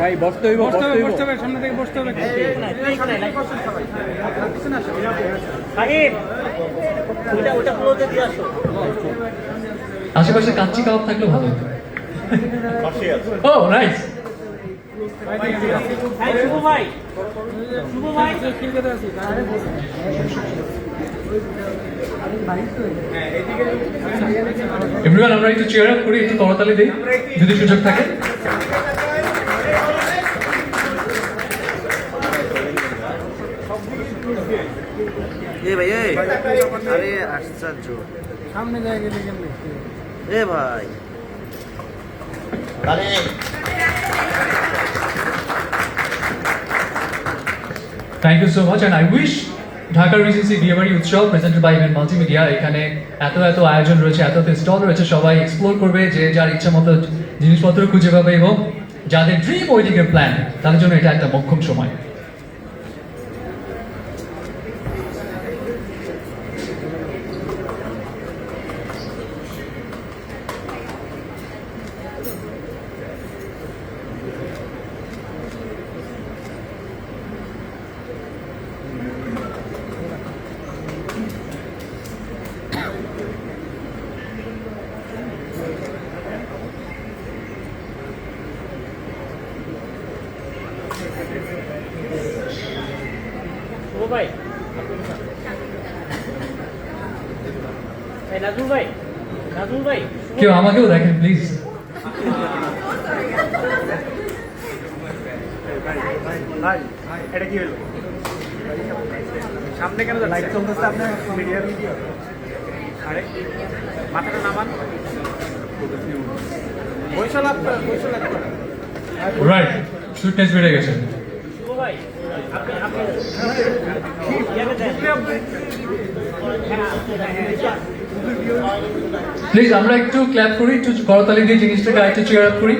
ভাই বসতে হইব বসতে হবে হইব। বসতে হবে সামনে থেকে বসতে হবে। আশেপাশে কাচ্চি কাবাব থাকলে ভালো হতো। ও নাইস ভাই ভাই শুভ ভাই। এভরিওয়ান আমরা একটু চেয়ার আপ করি একটু করতালি দিই যদি সুযোগ থাকে। এ ভাই এ। আরে আশ্চর্য। সামনে যায় গেলে কেমনে? এ ভাই। Thank you so much and I wish Dhaka Regency বিয়েবাড়ি উৎসব প্রেজেন্টেড বাই ইভেন্ট মাল্টিমিডিয়া এখানে এত এত আয়োজন রয়েছে এত এত স্টল রয়েছে সবাই এক্সপ্লোর করবে যে যার ইচ্ছা মতো জিনিসপত্র খুঁজে পাবে এবং যাদের ড্রিম ওয়েডিংয়ের প্ল্যান তাদের জন্য এটা একটা মক্ষম সময়। শুভ ভাই। এই নাজমুল ভাই নাজমুল ভাই কেউ আমাকেও দেখেন প্লিজ এটা কি হলো? সামনে কেন লাইট চলতেছে আপনার মিডিয়ার আরে মাথাটা নামান। রাইট সুটনেস বেড়ে গেছে। ভাই আপনি আপনি প্লিজ আমরা একটু ক্ল্যাপ করি একটু করতালি দিয়ে জিনিসটাকে একটু চেয়ার আপ করি।